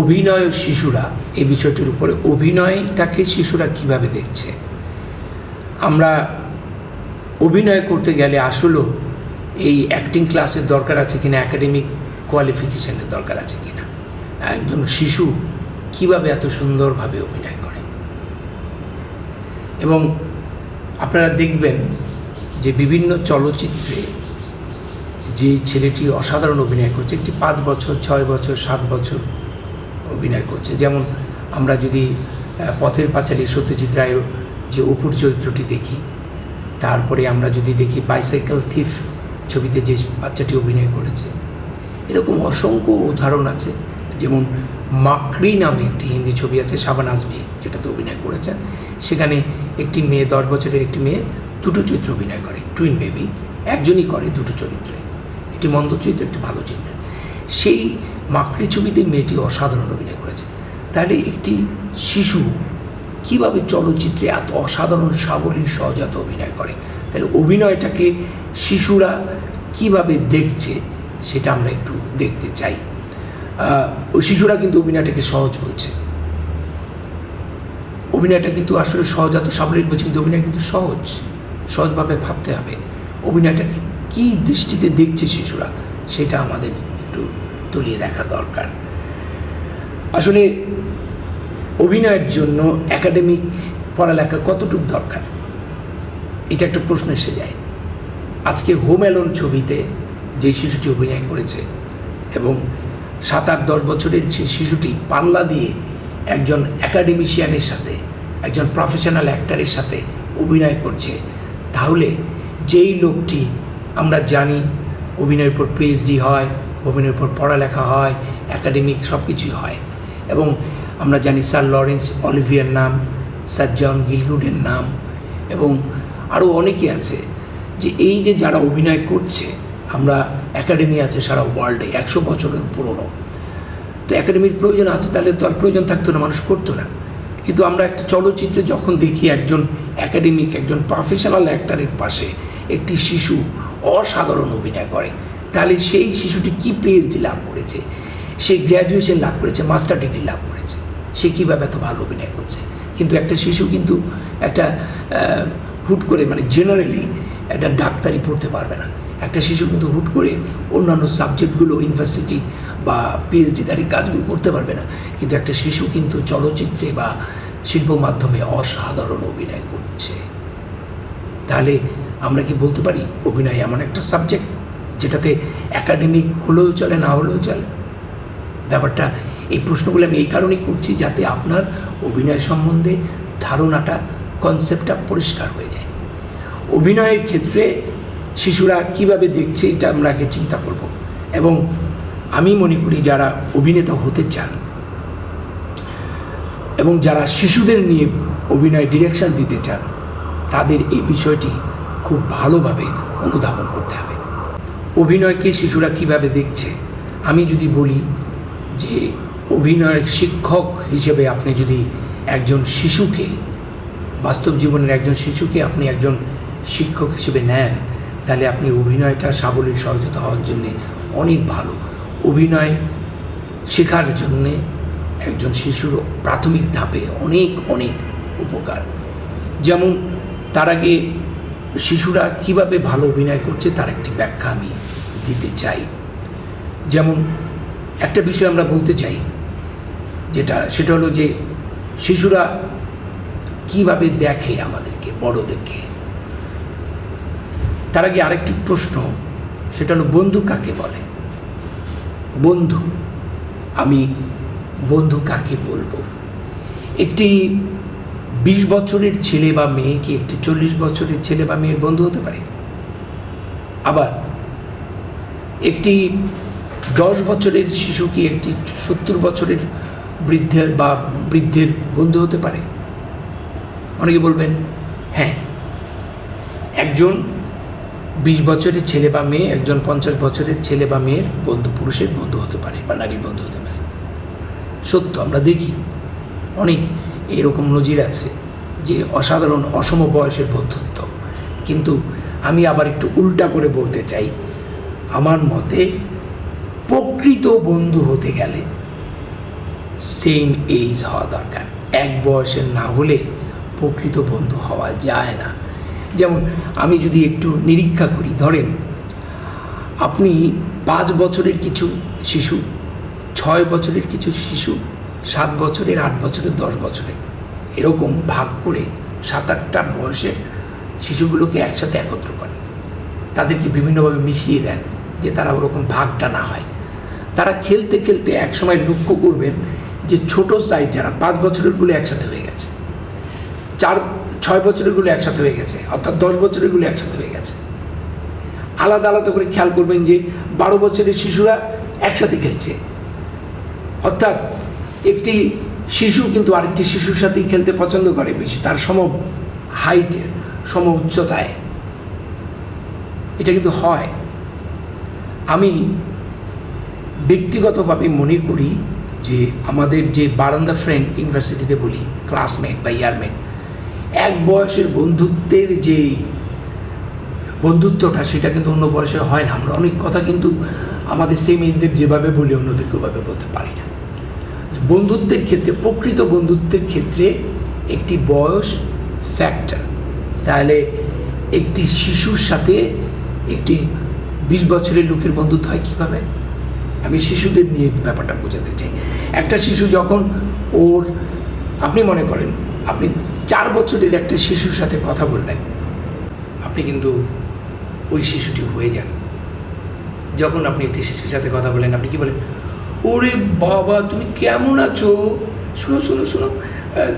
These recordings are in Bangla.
অভিনয় শিশুরা, এই বিষয়টির উপরে অভিনয়টাকে শিশুরা কীভাবে দেখছে? আমরা অভিনয় করতে গেলে আসলেও এই অ্যাক্টিং ক্লাসের দরকার আছে কিনা একাডেমিক কোয়ালিফিকেশানের দরকার আছে কিনা? একজন শিশু কীভাবে এত সুন্দরভাবে অভিনয় করে? এবং আপনারা দেখবেন যে বিভিন্ন চলচ্চিত্রে যে ছেলেটি অসাধারণ অভিনয় করছে, একটি পাঁচ বছর, ছয় বছর, সাত বছর অভিনয় করছে। যেমন আমরা যদি পথের পাঁচালী সত্যজিৎ রায়ের যে অপুর চরিত্রটি দেখি, তারপরে আমরা যদি দেখি বাইসাইকেল থিফ ছবিতে যে বাচ্চাটি অভিনয় করেছে, এরকম অসংখ্য উদাহরণ আছে। যেমন মাকড়ি নামে একটি হিন্দি ছবি আছে, শাবান আজমি, যেটাতে অভিনয় করেছেন সেখানে একটি মেয়ে, দশ বছরের একটি মেয়ে দুটো চরিত্র অভিনয় করে টুইন বেবি একজনই করে দুটো চরিত্রে। একটি মন্দ চরিত্র, একটি ভালো চরিত্র। সেই মাকড়ি ছবিতে মেয়েটি অসাধারণ অভিনয় করেছে। তাহলে একটি শিশু কীভাবে চলচ্চিত্রে এত অসাধারণ সাবলীল, সহজাত অভিনয় করে? তাহলে অভিনয়টাকে শিশুরা কীভাবে দেখছে সেটা আমরা একটু দেখতে চাই। ওই শিশুরা কিন্তু অভিনয়টাকে সহজ বলছে। অভিনয়টা কিন্তু আসলে সহজাত সাবলীল বলছে, কিন্তু অভিনয় কিন্তু সহজ। সহজভাবে ভাবতে হবে। অভিনয়টাকে কী দৃষ্টিতে দেখছে শিশুরা সেটা আমাদের একটু তুলিয়ে দেখা দরকার। আসলে অভিনয়ের জন্য একাডেমিক পড়ালেখা কতটুকু দরকার? এটা একটা প্রশ্ন এসে যায়। আজকে হোম অ্যালোন ছবিতে যে শিশুটি অভিনয় করেছে এবং সাত আট দশ বছরের যে শিশুটি পাল্লা দিয়ে একজন একাডেমিশিয়ানের সাথে, একজন প্রফেশনাল অ্যাক্টারের সাথে অভিনয় করছে, তাহলে যেই লোকটি আমরা জানি অভিনয়ের উপর পিএইচডি হয় অভিনয়ের উপর পড়ালেখা হয় একাডেমিক সব কিছুই হয়। এবং আমরা জানি স্যার লরেন্স অলিভিয়ার নাম, স্যার জন গিলগুডের নাম, এবং আরও অনেকে আছে যে এই যে যারা অভিনয় করছে, আমরা একাডেমি আছে সারা ওয়ার্ল্ডে একশো বছরের পুরনো। তো একাডেমির প্রয়োজন আছে, তাহলে তো আর প্রয়োজন থাকতো না, মানুষ করতো না। কিন্তু আমরা একটা চলচ্চিত্রে যখন দেখি একজন একাডেমিক একজন প্রফেশনাল অ্যাক্টারের পাশে একটি শিশু অসাধারণ অভিনয় করে তাহলে সেই শিশুটি কি পিএইচডি লাভ করেছে? সে গ্র্যাজুয়েশন লাভ করেছে মাস্টার ডিগ্রি লাভ করেছে। সে কীভাবে এত ভালো অভিনয় করছে? কিন্তু একটা শিশু কিন্তু একটা হুট করে মানে জেনারেলি একটা ডাক্তারি পড়তে পারবে না। একটা শিশু কিন্তু হুট করে অন্যান্য সাবজেক্টগুলো ইউনিভার্সিটি বা পিএইচডি পিএইচডিদারি কাজগুলো করতে পারবে না। কিন্তু একটা শিশু কিন্তু চলচ্চিত্রে বা শিল্প মাধ্যমে অসাধারণ অভিনয় করছে। তাহলে আমরা কি বলতে পারি, অভিনয় এমন একটা সাবজেক্ট যেটাতে একাডেমিক হলেও চলে, না হলেও চলে। ব্যাপারটা, এই প্রশ্নগুলো আমি এই কারণেই করছি যাতে আপনার অভিনয় সম্বন্ধে ধারণাটা কনসেপ্টটা পরিষ্কার হয়ে যায়। অভিনয়ের ক্ষেত্রে শিশুরা কীভাবে দেখছে এটা আমরা আগে চিন্তা করব। এবং আমি মনে করি যারা অভিনেতা হতে চান এবং যারা শিশুদের নিয়ে অভিনয় ডিরেকশন দিতে চান, তাদের এই বিষয়টি খুব ভালোভাবে অনুধাবন করতে হবে। অভিনয়কে শিশুরা কীভাবে দেখছে? আমি যদি বলি যে অভিনয়ের শিক্ষক হিসেবে আপনি যদি একজন শিশুকে, বাস্তব জীবনের একজন শিশুকে আপনি একজন শিক্ষক হিসেবে নেন, তাহলে আপনি অভিনয়টা সাবলীল সহজতা হওয়ার জন্যে অনেক ভালো। অভিনয় শেখার জন্যে একজন শিশুর প্রাথমিক ধাপে অনেক অনেক উপকার। যেমন তার আগে শিশুরা কীভাবে ভালো অভিনয় করছে তার একটি ব্যাখ্যা আমি দিতে চাই। যেমন একটা বিষয় আমরা বলতে চাই, যেটা সেটা হলো যে শিশুরা কীভাবে দেখে আমাদেরকে, বড়দেরকে? তার আগে আরেকটি প্রশ্ন, সেটা হলো বন্ধু কাকে বলে? বন্ধু, আমি বন্ধু কাকে বলব? একটি বিশ বছরের ছেলে বা মেয়ে কি একটি চল্লিশ বছরের ছেলে বা মেয়ের বন্ধু হতে পারে। আবার একটি দশ বছরের শিশু কি একটি সত্তর বছরের বৃদ্ধের বা বৃদ্ধের বন্ধু হতে পারে? অনেকে বলবেন হ্যাঁ। একজন বিশ বছরের ছেলে বা মেয়ে, একজন পঞ্চাশ বছরের ছেলে বা মেয়ের বন্ধু, পুরুষের বন্ধু হতে পারে বা নারীর বন্ধু হতে পারে। সত্য, আমরা দেখি। অনেক এরকম নজির আছে যে অসাধারণ অসম বয়সের বন্ধুত্ব। কিন্তু আমি আবার একটু উল্টা করে বলতে চাই আমার মতে প্রকৃত বন্ধু হতে গেলে সেম এজ হওয়া দরকার। এক বয়সের না হলে প্রকৃত বন্ধু হওয়া যায় না। যেমন আমি যদি একটু নিরীক্ষা করি, ধরেন আপনি পাঁচ বছরের কিছু শিশু, ছয় বছরের কিছু শিশু, সাত বছরের, আট বছরের, দশ বছরের, এরকম ভাগ করে সাত আটটা বয়সের শিশুগুলোকে একসাথে একত্র করেন। তাদেরকে বিভিন্নভাবে মিশিয়ে দেন। যে তারা ওরকম ভাগটা না হয়। তারা খেলতে খেলতে একসময় লক্ষ্য করবেন যে ছোট সাইজ যারা পাঁচ বছরেরগুলো একসাথে হয়ে গেছে, চার, ছয় বছরেরগুলো একসাথে হয়ে গেছে, অর্থাৎ দশ বছরেরগুলো একসাথে হয়ে গেছে। আলাদা আলাদা করে খেয়াল করবেন যে বারো বছরের শিশুরা একসাথে খেলছে। অর্থাৎ একটি শিশু কিন্তু আরেকটি শিশুর সাথেই খেলতে পছন্দ করে বেশি, তার সম হাইটে সম উচ্চতায়। এটা কিন্তু হয়। আমি ব্যক্তিগতভাবে মনে করি যে আমাদের যে বারান্দা ফ্রেন্ড ইউনিভার্সিটিতে বলি, ক্লাসমেট বা ইয়ারমেট এক বয়সের বন্ধুত্বের যে বন্ধুত্বটা সেটা কিন্তু অন্য বয়সে হয় না। আমরা অনেক কথা কিন্তু আমাদের সেম এজদের যেভাবে বলি অন্যদেরকে ওভাবে বলতে পারি না। বন্ধুত্বের ক্ষেত্রে, প্রকৃত বন্ধুত্বের ক্ষেত্রে একটি বয়স ফ্যাক্টর তাহলে একটি শিশুর সাথে একটি বিশ বছরের লোকের বন্ধুত্ব হয় কীভাবে? আমি শিশুদের নিয়ে ব্যাপারটা বোঝাতে চাই। একটা শিশু যখন ওর, আপনি মনে করেন, আপনি চার বছরের একটা শিশুর সাথে কথা বললেন, আপনি কিন্তু ওই শিশুটি হয়ে যান। যখন আপনি একটি শিশুর সাথে কথা বলেন, আপনি কি বলেন, ওরে বাবা, তুমি কেমন আছো? শোনো শোনো শোনো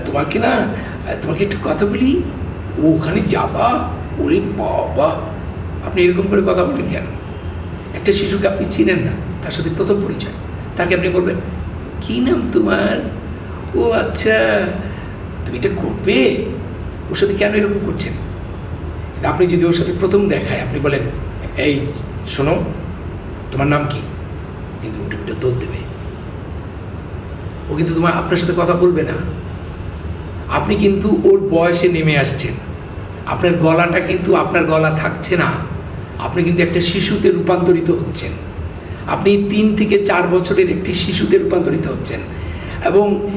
তোমাকে না তোমাকে একটু কথা বলি, ওখানে যাবা? ওরে বাবা। আপনি এরকম করে কথা বলেন কেন? একটা শিশুকে আপনি চিনেন না, তার সাথে প্রথম পরিচয়। তাকে আপনি বলবেন, কী নাম তোমার? ও আচ্ছা তুমি এটা করবে? ওর সাথে কেন এরকম করছেন? আপনি যদি ওর সাথে প্রথম দেখায়, আপনি বলেন, এই, শোনো, তোমার নাম কি? কিন্তু উঠে উঠে দৌড় দেবে। ও কিন্তু তোমার, আপনার সাথে কথা বলবে না। আপনি কিন্তু ওর বয়সে নেমে আসছেন। আপনার গলাটা কিন্তু আপনার গলা থাকছে না। আপনি কিন্তু একটা শিশুতে রূপান্তরিত হচ্ছেন। আপনি তিন থেকে চার বছরের একটি শিশুতে রূপান্তরিত হচ্ছেন। এবং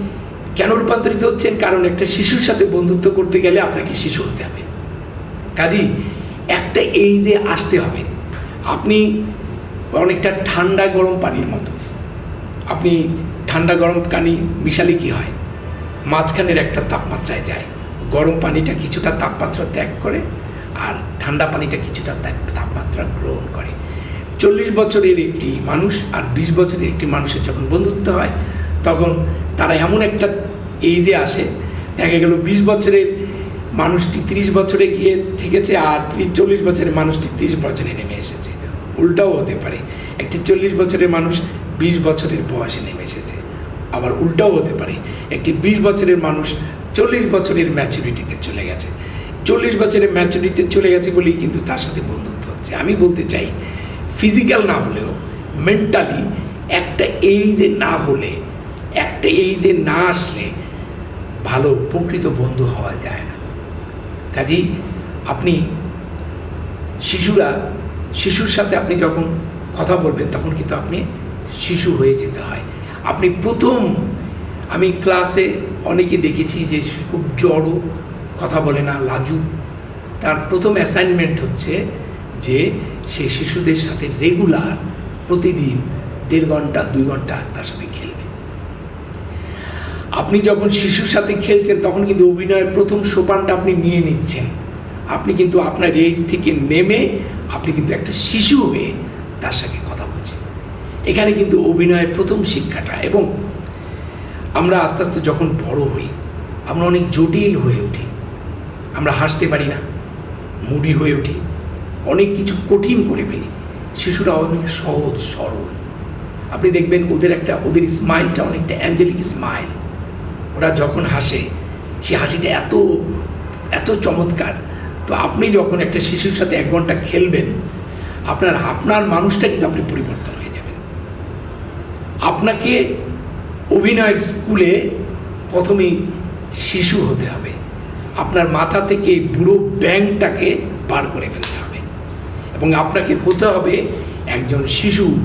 কেন রূপান্তরিত হচ্ছেন? কারণ একটা শিশুর সাথে বন্ধুত্ব করতে গেলে আপনাকে শিশু হতে হবে। কাজী, একটা এই যে আসতে হবে। আপনি অনেকটা ঠান্ডা গরম পানির মতো। আপনি ঠান্ডা গরম পানি মিশালে কি হয়? মাঝখানের একটা তাপমাত্রায় যায়। গরম পানিটা কিছুটা তাপমাত্রা ত্যাগ করে আর ঠান্ডা পানিটা কিছুটা তাপমাত্রা গ্রহণ করে। চল্লিশ বছরের একটি মানুষ আর বিশ বছরের একটি মানুষের যখন বন্ধুত্ব হয়, তখন তারা এমন একটা এইজে আসে, দেখা গেল বিশ বছরের মানুষটি তিরিশ বছরে গিয়ে থেকেছে আর চল্লিশ বছরের মানুষটি তিরিশ বছরে নেমে এসেছে। উল্টাও হতে পারে, একটি চল্লিশ বছরের মানুষ বিশ বছরের বয়সে নেমে এসেছে। আবার উল্টাও হতে পারে, একটি বিশ বছরের মানুষ চল্লিশ বছরের ম্যাচুরিটিতে চলে গেছে। চল্লিশ বছরের ম্যাচুরিটিতে চলে গেছে বলেই কিন্তু তার সাথে বন্ধুত্ব হচ্ছে। আমি বলতে চাই ফিজিক্যাল না হলেও মেন্টালি একটা এইজে না হলে, একটা এইজে না আসলে ভালো প্রকৃত বন্ধু হওয়া যায় না। কাজেই আপনি শিশুরা, শিশুর সাথে আপনি যখন কথা বলবেন তখন কিন্তু আপনি শিশু হয়ে যেতে হয়। আপনি প্রথম, আমি ক্লাসে অনেকে দেখেছি যে খুব জড়ো কথা বলে না লাজু তার প্রথম অ্যাসাইনমেন্ট হচ্ছে যে সে শিশুদের সাথে রেগুলার প্রতিদিন দেড় ঘণ্টা, দুই ঘণ্টা তার সাথে খেলবে। আপনি যখন শিশুর সাথে খেলছেন, তখন কিন্তু অভিনয়ের প্রথম সোপানটা আপনি নিয়ে নিচ্ছেন। আপনি কিন্তু আপনার এজ থেকে নেমে আপনি কিন্তু একটা শিশু হয়ে তার সাথে কথা বলছেন। এখানে কিন্তু অভিনয়ের প্রথম শিক্ষাটা এবং আমরা আস্তে আস্তে যখন বড় হই, আমরা অনেক জটিল হয়ে উঠি। আমরা হাসতে পারি না। মুডি হয়ে উঠি। অনেক কিছু কঠিন করে ফেলি। শিশুরা অনেক সহজ, সরল। আপনি দেখবেন ওদের একটা, ওদের স্মাইলটা অনেকটা অ্যাঞ্জেলিক স্মাইল ওরা যখন হাসে, সে হাসিটা এত এত চমৎকার। তো আপনি যখন একটা শিশুর সাথে এক ঘণ্টা খেলবেন, আপনার আপনার মানুষটা কিন্তু আপনি পরিবর্তন হয়ে যাবেন। আপনাকে অভিনয়ের স্কুলে প্রথমেই শিশু হতে হবে। আপনার মাথা থেকে বুড়ো ব্যাংকটাকে বার করে ফেলতে হবে। এবং আপনাকে হতে হবে একজন শিশু।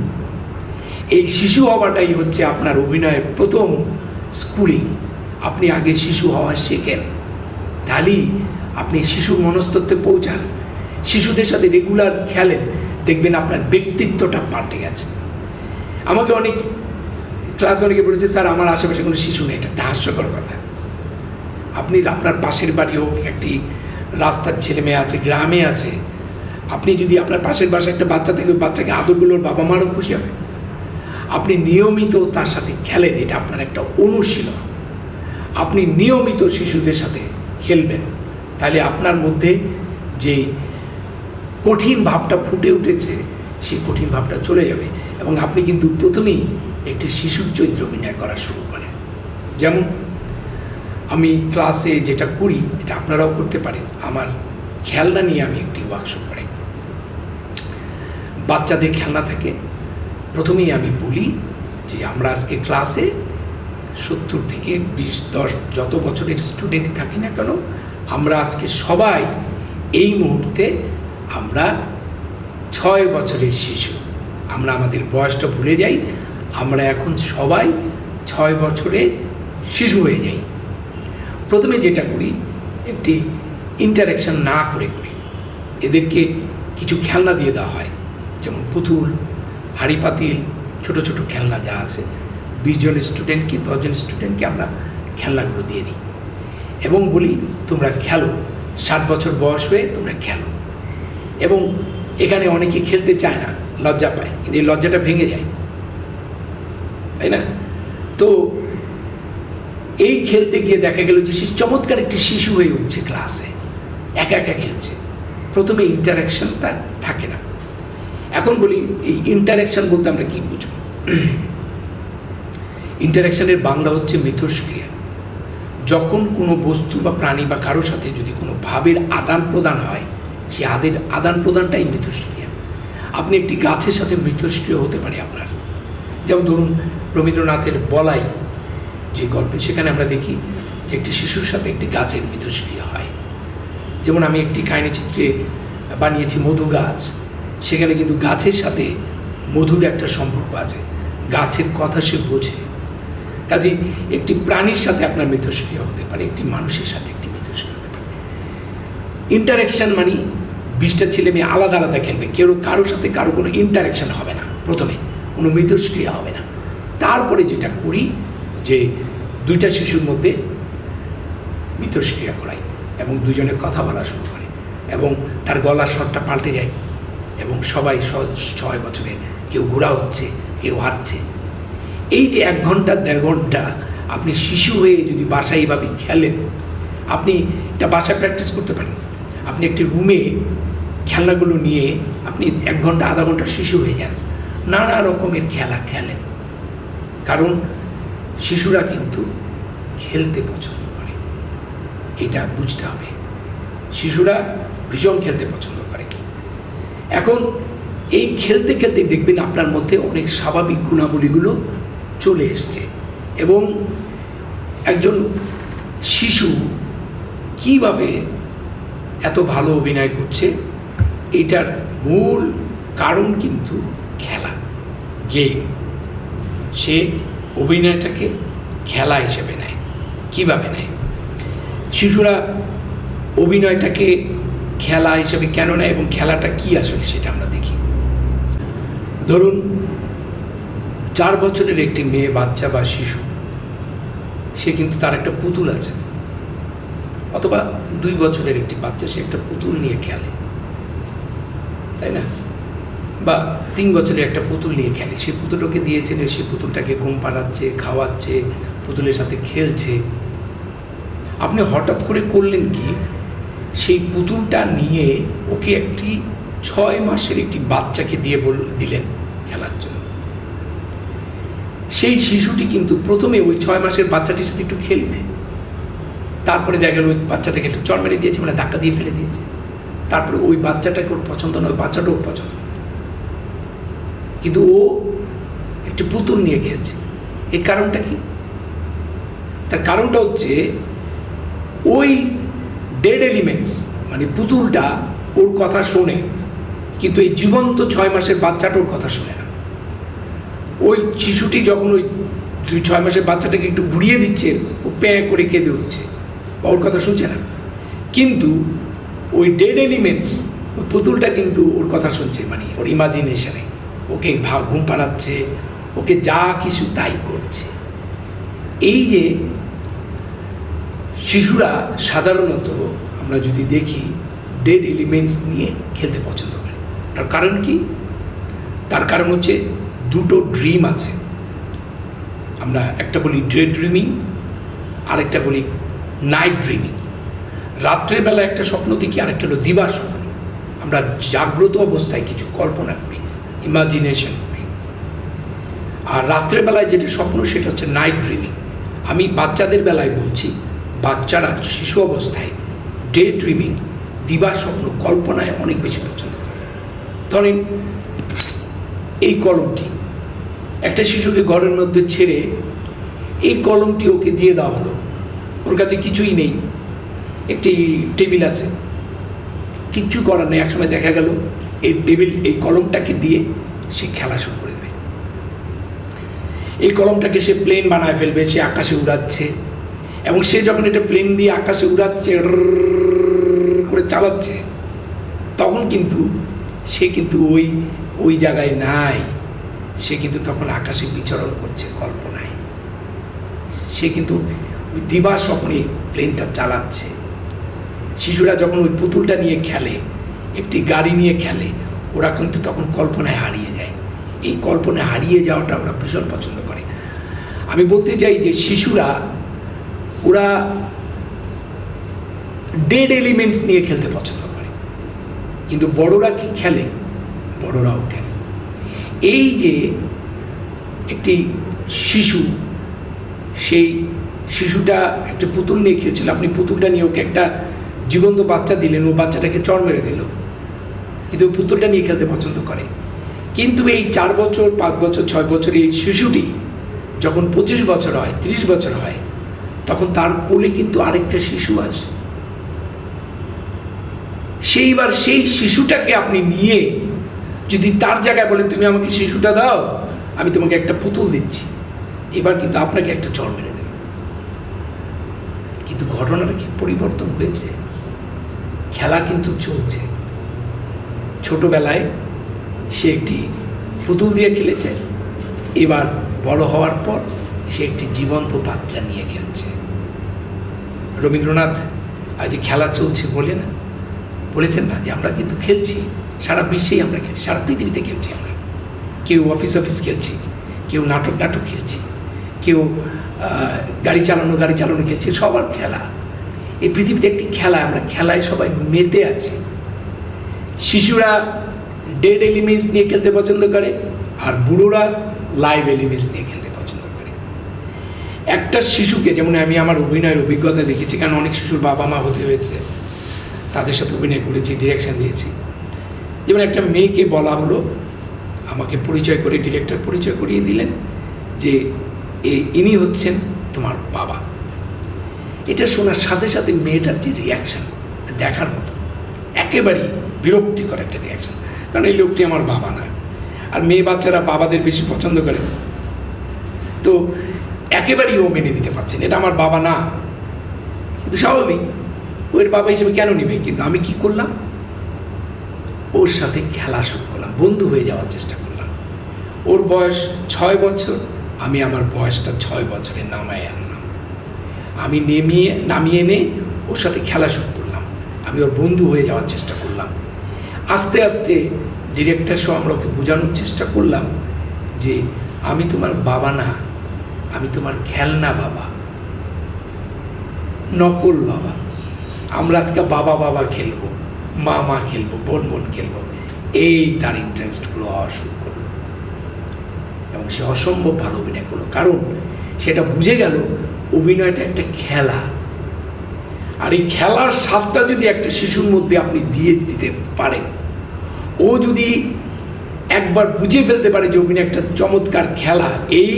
এই শিশু হওয়াটাই হচ্ছে আপনার অভিনয়ের প্রথম স্কুলিং। আপনি আগে শিশু হওয়া শেখেন। তাহলেই আপনি শিশুর মনস্তত্ত্বে পৌঁছান। শিশুদের সাথে রেগুলার খেলেন। দেখবেন আপনার ব্যক্তিত্বটা পাল্টে গেছে। আমাকে অনেক ক্লাস অনেকে বলেছে, স্যার, আমার আশেপাশে কোনো শিশু নেই। এটা হাস্যকর কথা। আপনি আপনার পাশের বাড়ি হোক একটি রাস্তার ছেলে মেয়ে আছে, গ্রামে আছে। আপনি যদি আপনার পাশের বাসায় একটা বাচ্চা থেকে বাচ্চাকে আদরগুলোর বাবা মারও খুশি হবে। আপনি নিয়মিত তার সাথে খেলেন, এটা আপনার একটা অনুশীলন। আপনি নিয়মিত শিশুদের সাথে খেলবেন। তাহলে আপনার মধ্যে যে কঠিন ভাবটা ফুটে উঠেছে, সেই কঠিন ভাবটা চলে যাবে এবং আপনি কিন্তু প্রথমেই একটি শিশুর চরিত্র অভিনয় করা শুরু করেন। যেমন আমি ক্লাসে যেটা করি, এটা আপনারাও করতে পারেন। আমার খেলনা নিয়ে আমি একটি ওয়ার্কশপ করাই। বাচ্চাদের খেলনা থাকে। প্রথমেই আমি বলি যে, আমরা আজকে ক্লাসে সত্তর থেকে বিশ, দশ যত বছরের স্টুডেন্ট থাকি না কেন, আমরা আজকে সবাই এই মুহূর্তে আমরা ছয় বছরের শিশু। আমরা আমাদের বয়সটা ভুলে যাই। আমরা এখন সবাই ছয় বছরের শিশু হয়ে যাই। প্রথমে যেটা করি, একটি ইন্টারাকশন না করে করি। এদেরকে কিছু খেলনা দিয়ে দেওয়া হয়, যেমন পুতুল, হাঁড়ি পাতিল, ছোটো ছোটো খেলনা যা আছে। বিশজন স্টুডেন্টকে দশজন স্টুডেন্টকে আমরা খেলনাগুলো দিয়ে দিই। এবং বলি, তোমরা খেলো। ষাট বছর বয়স হয়ে তোমরা খেলো। এবং এখানে অনেকে খেলতে চায় না, লজ্জা পায়। কিন্তু এই লজ্জাটা ভেঙে যায়। তাই না? তো এই খেলতে গিয়ে দেখা গেল যে সে চমৎকার একটি শিশু হয়ে উঠছে ক্লাসে একা একা খেলছে। প্রথমে ইন্টারাকশনটা থাকে না। এখন বলি, এই ইন্টারাকশন বলতে আমরা কি বুঝব? ইন্টারাকশনের বাংলা হচ্ছে মিথস্ক্রিয়া। যখন কোনো বস্তু বা প্রাণী বা কারোর সাথে যদি কোনো ভাবের আদান প্রদান হয় সেই আদের আদান প্রদানটাই মিথস্ক্রিয়া। আপনি একটি গাছের সাথে মিথস্ক্রিয় হতে পারে আপনার। যেমন ধরুন, রবীন্দ্রনাথের বলাই যে গল্পে, সেখানে আমরা দেখি যে একটি শিশুর সাথে একটি গাছের মিথস্ক্রিয়া হয়। যেমন আমি একটি কাহিনী চিত্রে বানিয়েছি, মধু গাছ। সেখানে কিন্তু গাছের সাথে মধুর একটা সম্পর্ক আছে। গাছের কথা সে বোঝে। কাজে একটি প্রাণীর সাথে আপনার মিথস্ক্রিয়া হতে পারে, একটি মানুষের সাথে একটি মিথস্ক্রিয়া হতে পারে। ইন্টারাকশন মানে বিশটা ছেলে মেয়ে আলাদা আলাদা খেলবে। কেউ কারোর সাথে কারও কোনো ইন্টারাকশন হবে না, প্রথমে। কোনো মিথস্ক্রিয়া হবে না। তারপরে যেটা করি যে দুইটা শিশুর মধ্যে মিথস্ক্রিয়া করাই এবং দুজনে কথা বলা শুরু করে এবং তার গলার স্বরটা পাল্টে যায় এবং সবাই ছয় বছরে কেউ ঘোরা হচ্ছে, কেউ হাঁটছে। এই যে এক ঘণ্টা, দেড় ঘণ্টা আপনি শিশু হয়ে যদি বাসায় এইভাবে খেলেন, আপনি এটা বাসায় প্র্যাকটিস করতে পারেন। আপনি একটি রুমে খেলনাগুলো নিয়ে আপনি এক ঘণ্টা, আধা ঘণ্টা শিশু হয়ে যান। নানা রকমের খেলা খেলেন। কারণ শিশুরা কিন্তু খেলতে পছন্দ করে। এটা বুঝতে হবে। শিশুরা ভীষণ খেলতে পছন্দ করে। এখন এই খেলতে খেলতে দেখবেন আপনার মধ্যে অনেক স্বাভাবিক গুণাবলীগুলো চলে এসছে এবং একজন শিশু কীভাবে এত ভালো অভিনয় করছে, এটার মূল কারণ কিন্তু খেলা গেম সে অভিনয়টাকে খেলা হিসেবে নেয়। কীভাবে নেয়? শিশুরা অভিনয়টাকে খেলা হিসেবে কেন নেয় এবং খেলাটা কি আসলে সেটা আমরা দেখি। ধরুন, চার বছরের একটি মেয়ে, বাচ্চা বা শিশু, সে কিন্তু তার একটা পুতুল আছে। অথবা দুই বছরের একটি বাচ্চা, সে একটা পুতুল নিয়ে খেলে। তাই না? বা তিন বছরের একটা পুতুল নিয়ে খেলে। সেই পুতুলটাকে দিয়েছেন সেই পুতুলটাকে ঘুম পাড়াচ্ছে, খাওয়াচ্ছে, পুতুলের সাথে খেলছে। আপনি হঠাৎ করে করলেন কি? সেই পুতুলটা নিয়ে ওকে একটি ছয় মাসের একটি বাচ্চাকে দিয়ে বল, দিলেন খেলার জন্য। সেই শিশুটি কিন্তু প্রথমে ওই ছয় মাসের বাচ্চাটির সাথে একটু খেলবে। তারপরে দেখা গেল ওই বাচ্চাটাকে একটু চড় মেরে দিয়েছে মানে ধাক্কা দিয়ে ফেলে দিয়েছে। তারপরে ওই বাচ্চাটাকে ওর পছন্দ নয়, বাচ্চাটাও পছন্দ। কিন্তু ও একটি পুতুল নিয়ে খেলছে। এই কারণটা কি? তার কারণটা হচ্ছে ওই ডেড এলিমেন্টস মানে পুতুলটা ওর কথা শোনে, কিন্তু এই জীবন্ত ছয় মাসের বাচ্চাটা ওর কথা শোনে না। ওই শিশুটি যখন ওই দুই, ছয় মাসের বাচ্চাটাকে একটু ঘুরিয়ে দিচ্ছে, ও প্যাঁ করে কেঁদে উঠছে। বা ওর কথা শুনছে না। কিন্তু ওই ডেড এলিমেন্টস ওই পুতুলটা কিন্তু ওর কথা শুনছে মানে ওর ইমাজিনেশনে ওকে ভা ঘুম পাড়াচ্ছে, ওকে যা কিছু তাই করছে। এই যে শিশুরা সাধারণত আমরা যদি দেখি ডেড এলিমেন্টস নিয়ে খেলতে পছন্দ করে। তার কারণ কি? তার কারণ হচ্ছে দুটো ড্রিম আছে। আমরা একটা বলি ডে ড্রিমিং আরেকটা বলি নাইট ড্রিমিং রাত্রের বেলা একটা স্বপ্ন দেখি, আরেকটা হলো দিবা স্বপ্ন। আমরা জাগ্রত অবস্থায় কিছু কল্পনা করি। ইমাজিনেশন করি আর রাত্রের বেলায় যেটা স্বপ্ন, সেটা হচ্ছে নাইট ড্রিমিং আমি বাচ্চাদের বেলায় বলছি, বাচ্চারা শিশু অবস্থায় ডে ড্রিমিং দিবা স্বপ্ন কল্পনায় অনেক বেশি পছন্দ করে। ধরেন, এই কলমটি, একটা শিশুকে ঘরের মধ্যে ছেড়ে এই কলমটি ওকে দিয়ে দেওয়া হলো। ওর কাছে কিছুই নেই, একটি টেবিল আছে। কিচ্ছু করার নেই, একসময় দেখা গেল এই টেবিল, এই কলমটাকে দিয়ে সে খেলা শুরু করে দেবে। এই কলমটাকে সে প্লেন বানায় ফেলবে, সে আকাশে উড়াচ্ছে। এবং সে যখন এটা প্লেন দিয়ে আকাশে উড়াচ্ছে করে চালাচ্ছে, তখন কিন্তু সে কিন্তু ওই ওই জায়গায় নাই। সে কিন্তু তখন আকাশে বিচরণ করছে, কল্পনায়। সে কিন্তু ওই দিবা স্বপ্নে প্লেনটা চালাচ্ছে। শিশুরা যখন ওই পুতুলটা নিয়ে খেলে একটি গাড়ি নিয়ে খেলে, ওরা কিন্তু তখন কল্পনায় হারিয়ে যায়। এই কল্পনায় হারিয়ে যাওয়াটা ওরা ভীষণ পছন্দ করে। আমি বলতে চাই যে শিশুরা, ওরা ডেড এলিমেন্টস নিয়ে খেলতে পছন্দ করে। কিন্তু বড়রা কি খেলে? বড়রাও খেলে। এই যে একটি শিশু, সেই শিশুটা একটা পুতুল নিয়ে খেলছিল। আপনি পুতুলটা নিয়ে ওকে একটা জীবন্ত বাচ্চা দিলেন, ও বাচ্চাটাকে চড় মেরে দিল। কিন্তু পুতুলটা নিয়ে খেলতে পছন্দ করে। কিন্তু এই চার বছর, পাঁচ বছর, ছয় বছর এই শিশুটি যখন পঁচিশ বছর হয়, তিরিশ বছর হয়, তখন তার কোলে কিন্তু আরেকটা শিশু আছে। সেইবার সেই শিশুটাকে আপনি নিয়ে যদি তার জায়গায় বলেন, তুমি আমাকে শিশুটা দাও, আমি তোমাকে একটা পুতুল দিচ্ছি। এবার কিন্তু আপনাকে একটা চর মেরে দেবে। কিন্তু ঘটনাটা কি পরিবর্তন হয়েছে? খেলা কিন্তু চলছে। ছোটবেলায় সে একটি পুতুল দিয়ে খেলেছে। এবার বড় হওয়ার পর সে একটি জীবন্ত বাচ্চা নিয়ে খেলছে। রবীন্দ্রনাথ আজ খেলা চলছে বলে না, বলেছেন না যে আমরা কিন্তু খেলছি, সারা বিশ্বেই আমরা খেলছি, সারা পৃথিবীতে খেলছি আমরা। কেউ অফিস অফিস খেলছি, কেউ নাটক নাটক খেলছি, কেউ গাড়ি চালানো গাড়ি চালানো খেলছি, সবার খেলা। এই পৃথিবীতে একটি খেলা, আমরা খেলায় সবাই মেতে আছি। শিশুরা ডেড এলিমেন্টস নিয়ে খেলতে পছন্দ করে আর বুড়োরা লাইভ এলিমেন্টস নিয়ে খেলতে পছন্দ করে। একটা শিশুকে, যেমন আমি আমার অভিনয়ের অভিজ্ঞতা দেখেছি, কারণ অনেক শিশুর বাবা মা হতে হয়েছে, তাদের সাথে অভিনয় করেছি ডিরেকশন দিয়েছি। যেমন একটা মেয়েকে বলা হলো, আমাকে পরিচয় করে ডিরেক্টর পরিচয় করিয়ে দিলেন যে, এ- ইনি হচ্ছেন তোমার বাবা। এটা শোনার সাথে সাথে মেয়েটার যে রিয়াকশান দেখার মতো। একেবারেই বিরক্তিকর একটা রিয়াকশান কারণ এই লোকটি আমার বাবা না আর মেয়ে বাচ্চারা বাবাদের বেশি পছন্দ করে। তো একেবারেই ও মেনে নিতে পারছেন এটা আমার বাবা না। কিন্তু স্বাভাবিক। ওর বাবা হিসেবে কেন নেবে? কিন্তু আমি কি করলাম? ওর সাথে খেলা শুরু করলাম। বন্ধু হয়ে যাওয়ার চেষ্টা করলাম। ওর বয়স ছয় বছর। আমি আমার বয়সটা ছয় বছরে নামায় আনলাম। আমি নেমিয়ে, নামিয়ে এনে ওর সাথে খেলা শুরু আমি ওর বন্ধু হয়ে যাওয়ার চেষ্টা করলাম। আস্তে আস্তে ডিরেক্টর সহ আমরা ওকে বোঝানোর চেষ্টা করলাম যে, আমি তোমার বাবা না, আমি তোমার খেলনা বাবা, নকল বাবা। আমরা আজকে বাবা বাবা খেলব, মা মা খেলব, বোন বোন খেলব। এই তার ইন্টারেস্টগুলো হওয়া শুরু করল। এবং সে অসম্ভব ভালো অভিনয় করল। কারণ সেটা বুঝে গেল অভিনয়টা একটা খেলা। আর এই খেলার স্বাদটা যদি একটা শিশুর মধ্যে আপনি দিয়ে দিতে পারেন, ও যদি একবার বুঝে ফেলতে পারে যে অভিনয় একটা চমৎকার খেলা, এই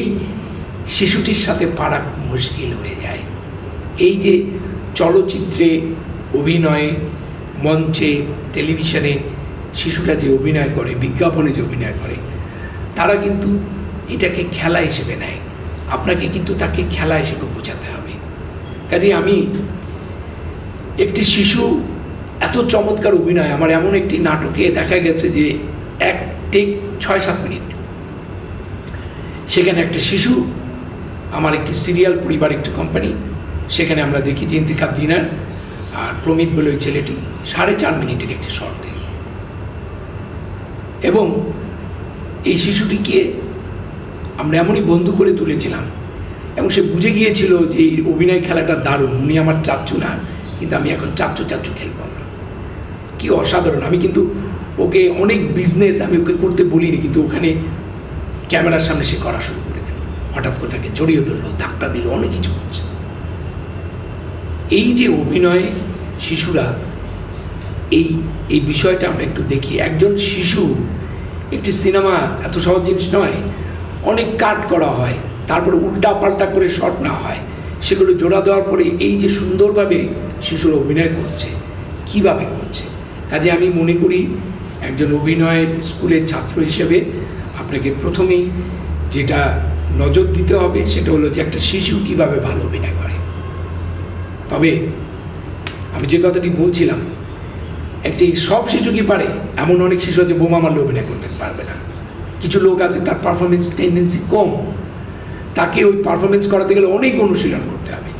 শিশুটির সাথে পারা খুব মুশকিল হয়ে যায়। এই যে চলচ্চিত্রে অভিনয়ে মঞ্চে, টেলিভিশনে শিশুরা যে অভিনয় করে, বিজ্ঞাপনে যে অভিনয় করে, তারা কিন্তু এটাকে খেলা হিসেবে নেয়। আপনাকে কিন্তু তাকে খেলা হিসেবে বোঝাতে হবে। কাজে আমি একটি শিশু এত চমৎকার অভিনয়, আমার এমন একটি নাটকে দেখা গেছে যে এক টেক ছয় সাত মিনিট। সেখানে একটা শিশু, আমার একটি সিরিয়াল পরিবার একটি কোম্পানি সেখানে আমরা দেখি যে ইন্তিকাব দিনার আর প্রমিত বলে ওই ছেলেটি সাড়ে চার মিনিটের একটি শর্ট দিল এবং এই শিশুটিকে আমরা এমনই বন্ধু করে তুলেছিলাম এবং সে বুঝে গিয়েছিল যে এই অভিনয় খেলাটা দারুণ, উনি আমার চাচ্ছু না কিন্তু আমি এখন চাচ্ছু চাচ্ছু খেলব আমরা। কি অসাধারণ। আমি কিন্তু ওকে অনেক বিজনেস আমি ওকে করতে বলিনি, কিন্তু ওখানে ক্যামেরার সামনে সে করা শুরু করে দিল। হঠাৎ করে তাকে জড়িয়ে ধরলো, ধাক্কা দিল, অনেক কিছু করছে। এই যে অভিনয়ে শিশুরা, এই এই বিষয়টা আমরা একটু দেখি। একজন শিশু, একটি সিনেমা এত সহজ জিনিস নয়, অনেক কাট করা হয়, তারপরে উল্টা পাল্টা করে শট না হয়। সেগুলো জোড়া দেওয়ার পরে এই যে সুন্দরভাবে শিশুর অভিনয় করছে, কীভাবে করছে? কাজে আমি মনে করি একজন অভিনয়ের স্কুলের ছাত্র হিসেবে আপনাকে প্রথমেই যেটা নজর দিতে হবে সেটা হলো যে একটা শিশু কীভাবে ভালো অভিনয় করে। তবে আমি যে কথাটি বলছিলাম, একটি সব শিশু কি পারে? এমন অনেক শিশু আছে, বোমা মারলে অভিনয় করতে পারবে না। কিছু লোক আছে, তার পারফরমেন্স টেন্ডেন্সি কম। তাকে ওই পারফরমেন্স করাতে গেলে অনেক অনুশীলন করতে হবে।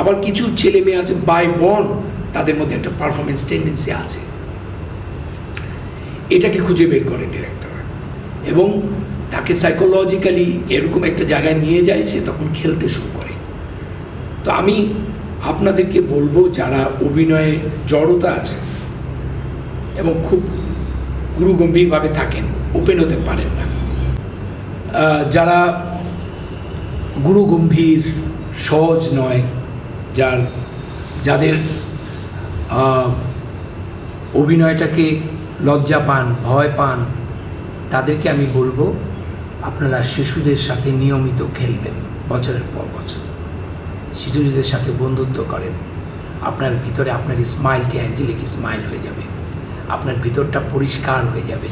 আবার কিছু ছেলে মেয়ে আছে বাই বর্ন তাদের মধ্যে একটা পারফরমেন্স টেন্ডেন্সি আছে। এটাকে খুঁজে বের করে ডিরেক্টর এবং তাকে সাইকোলজিক্যালি এরকম একটা জায়গায় নিয়ে যায়, সে তখন খেলতে শুরু করে। তো আমি আপনাদেরকে বলব, যারা অভিনয়ে জড়তা আছে এবং খুব গুরুগম্ভীরভাবে থাকেন ওপেন হতে পারেন না। যারা গুরুগম্ভীর, সহজ নয়, যার, যাদের অভিনয়টাকে লজ্জা পান, ভয় পান, তাদেরকে আমি বলব, আপনারা শিশুদের সাথে নিয়মিত খেলবেন, বছরের পর বছর। শিশুদের সাথে বন্ধুত্ব করেন। আপনার ভিতরে আপনার স্মাইলটি অ্যাঞ্জেলিক স্মাইল হয়ে যাবে। আপনার ভিতরটা পরিষ্কার হয়ে যাবে।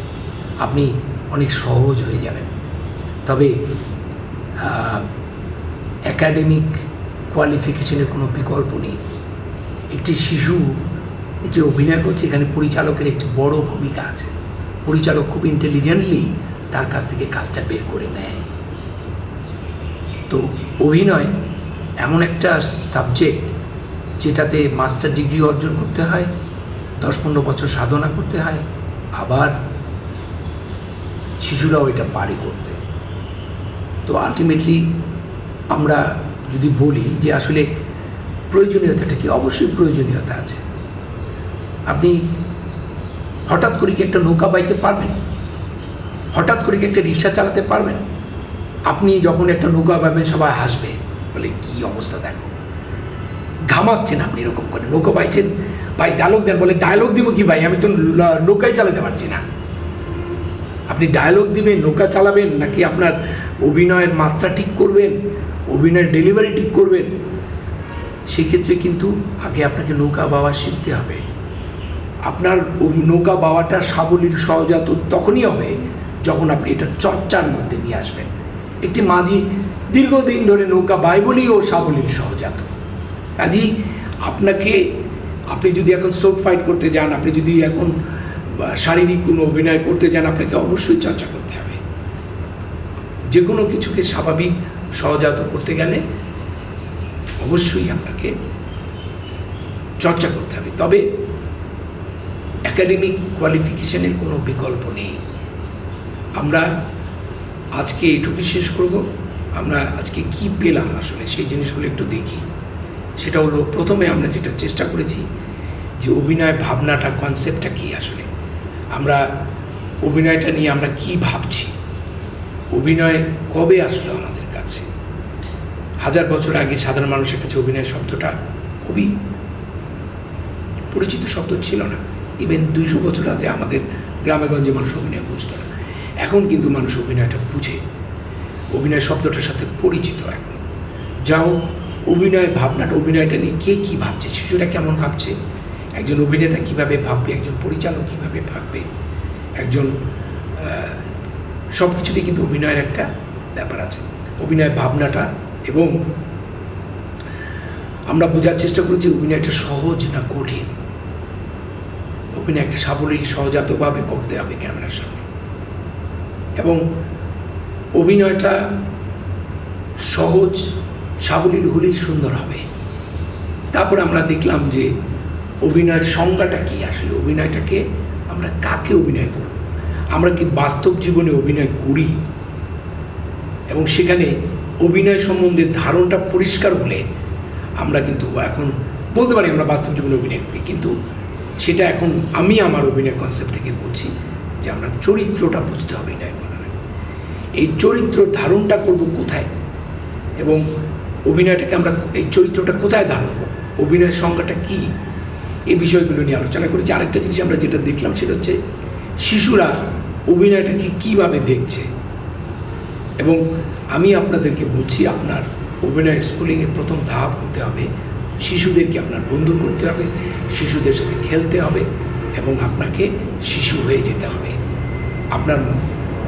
আপনি অনেক সহজ হয়ে যাবেন। তবে একাডেমিক কোয়ালিফিকেশনের কোনো বিকল্প নেই। একটি শিশু, যে অভিনয় করছে, এখানে পরিচালকের একটি বড় ভূমিকা আছে। পরিচালক খুব ইন্টেলিজেন্টলি তার কাছ থেকে কাজটা বের করে নেয়। তো অভিনয় এমন একটা সাবজেক্ট যেটাতে মাস্টার ডিগ্রি অর্জন করতে হয় দশ পনেরো বছর সাধনা করতে হয়, আবার শিশুরাও এটা পারে করতে। তো আলটিমেটলি আমরা যদি বলি যে আসলে প্রয়োজনীয়তাটা কি? অবশ্যই প্রয়োজনীয়তা আছে। আপনি হঠাৎ করে কি একটা নৌকা বাইতে পারবেন? হঠাৎ করে কি একটা রিক্সা চালাতে পারবেন? আপনি যখন একটা নৌকা পাবেন সবাই হাসবে। বলে, কি অবস্থা দেখো। ঘামাচ্ছেন আপনি এরকম করে। নৌকা বাইছেন, ভাই ডায়লগ দেন, বলে ডায়লগ দিব কি ভাই? আমি তো নৌকাই চালাতে পারছি না। আপনি ডায়লগ দিবেন, নৌকা চালাবেন, নাকি আপনার অভিনয়ের মাত্রা ঠিক করবেন? অভিনয়ের ডেলিভারি ঠিক করবেন, সেক্ষেত্রে কিন্তু আগে আপনাকে নৌকা বাওয়া শিখতে হবে। আপনার নৌকা বাওয়াটা সাবলীর সহজাত তখনই হবে যখন আপনি এটা চর্চার মধ্যে নিয়ে আসবেন। একটি মাঝি দীর্ঘদিন ধরে নৌকা বাই বলেই ও সাবলীর সহজাত। কাজেই আপনাকে, আপনি যদি এখন সোপ ফাইট করতে যান, আপনি যদি এখন শারীরিক কোনো অভিনয় করতে যান, আপনাকে অবশ্যই চর্চা করতে হবে। যে কোনো কিছুকে স্বাভাবিক সহজাত করতে গেলে অবশ্যই আপনাকে চর্চা করতে হবে। তবে একাডেমিক কোয়ালিফিকেশনের কোনো বিকল্প নেই। আমরা আজকে এটুকু শেষ করব। আমরা আজকে কি পেলাম আসলে সেই জিনিসগুলো একটু দেখি। সেটা হলো প্রথমে আমরা যেটা চেষ্টা করেছি যে অভিনয় ভাবনাটা কনসেপ্টটা কী আসলে? আমরা অভিনয়টা নিয়ে আমরা কি ভাবছি? অভিনয় কবে আসলো আমাদের? হাজার বছর আগে সাধারণ মানুষের কাছে অভিনয় শব্দটা খুবই পরিচিত শব্দ ছিল না। ইভেন দুইশো বছর আগে আমাদের গ্রামেগঞ্জে মানুষ অভিনয় বুঝত না। এখন কিন্তু মানুষ অভিনয়টা বুঝে। অভিনয় শব্দটার সাথে পরিচিত এখন। যাও অভিনয় ভাবনাটা, অভিনয়টা নিয়ে কে কী ভাবছে, শিশুরা কেমন ভাবছে? একজন অভিনেতা কীভাবে ভাববে, একজন পরিচালক কীভাবে ভাববে? একজন সব কিছুতেই কিন্তু অভিনয়ের একটা ব্যাপার আছে। অভিনয় ভাবনাটা এবং আমরা বোঝার চেষ্টা করেছি অভিনয়টা সহজ না কঠিন। অভিনয় একটা সাবলীল, সহজাতভাবে করতে হবে ক্যামেরার সামনে। এবং অভিনয়টা সহজ, সাবলীল হলেই সুন্দর হবে। তারপরে আমরা দেখলাম যে অভিনয়ের সংজ্ঞাটা কি আসলে? অভিনয়টাকে আমরা কাকে অভিনয় করব? আমরা কি বাস্তব জীবনে অভিনয় করি? এবং সেখানে অভিনয় সম্বন্ধে ধারণটা পরিষ্কার হলে আমরা কিন্তু এখন বলতে পারি আমরা বাস্তব জীবনে অভিনয় করি। কিন্তু সেটা এখন আমি আমার অভিনয় কনসেপ্ট থেকে বলছি যে আমরা চরিত্রটা বুঝতে হবে অভিনয় করার। এই চরিত্র ধারণটা করব কোথায়? এবং অভিনয়টাকে আমরা এই চরিত্রটা কোথায় ধারণ করব? অভিনয়ের সংজ্ঞাটা কী? এই বিষয়গুলো নিয়ে আলোচনা করেছি। আরেকটা জিনিস আমরা যেটা দেখলাম সেটা হচ্ছে শিশুরা অভিনয়টাকে কীভাবে দেখছে? এবং আপনাদেরকে বলছি, আপনার অভিনয় স্কুলিংয়ের প্রথম ধাপ হতে হবে। শিশুদেরকে আপনার বন্ধু করতে হবে, শিশুদের সাথে খেলতে হবে এবং আপনাকে শিশু হয়ে যেতে হবে। আপনার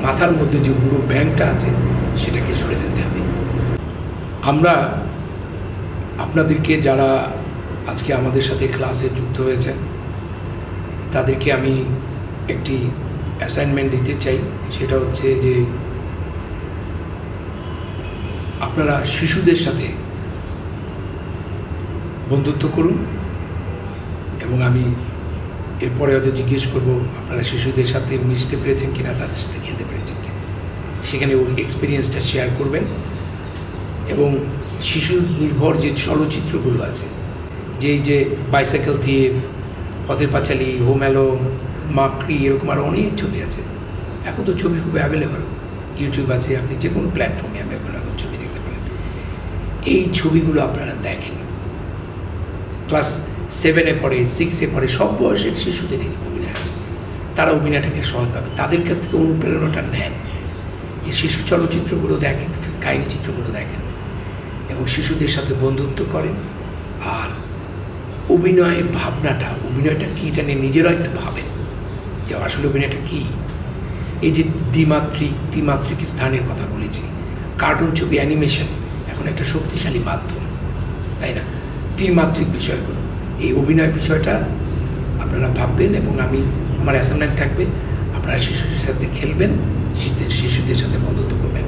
মাথার মধ্যে যে বুড়ো ব্যাংকটা আছে, সেটাকে সরে ফেলতে হবে। আমরা আপনাদেরকে যারা আজকে আমাদের সাথে ক্লাসে যুক্ত হয়েছেন, তাদেরকে আমি একটি অ্যাসাইনমেন্ট দিতে চাই। সেটা হচ্ছে যে আপনারা শিশুদের সাথে বন্ধুত্ব করুন এবং আমি এরপরে হয়তো জিজ্ঞেস করব, আপনারা শিশুদের সাথে মিশতে পেরেছেন কিনা, তাদের সাথে খেতে পেরেছেন কিনা? সেখানে ওই এক্সপিরিয়েন্সটা শেয়ার করবেন এবং শিশু নির্ভর যে চলচ্চিত্রগুলো আছে, যেই যে বাইসাইকেল দিয়ে পথের পাঁচালী হোম অ্যালো মাকড়ি এরকম আরও অনেক ছবি আছে। এখন তো ছবি খুব অ্যাভেলেবল ইউটিউব আছে, আপনি যে কোনো প্ল্যাটফর্মে আপনি এখন ছবি এই ছবিগুলো আপনারা দেখেন। ক্লাস সেভেনে পড়ে সিক্সে পড়ে, সব বয়সের শিশুদের এই অভিনয় আছে। তারা অভিনয়টাকে সহজ পাবে তাদের কাছ থেকে অনুপ্রেরণাটা নেন। এই শিশু চলচ্চিত্রগুলো দেখেন কাহিনী চিত্রগুলো দেখেন এবং শিশুদের সাথে বন্ধুত্ব করেন। আর অভিনয় ভাবনাটা, অভিনয়টা কী এটা নিয়ে নিজেরাও একটু ভাবেন যে আসলে অভিনয়টা কী? এই যে দ্বিমাত্রিক, ত্রিমাত্রিক স্থানের কথা বলেছি, কার্টুন ছবি, অ্যানিমেশন এখন একটা শক্তিশালী মাধ্যম, তাই না? ত্রিমাত্রিক বিষয়গুলো। এই অভিনয় বিষয়টা আপনারা ভাববেন এবং আমি, আমার অ্যাসাইনমেন্ট থাকবে, আপনারা শিশুদের সাথে খেলবেন, শিশুদের সাথে বন্ধুত্ব করবেন।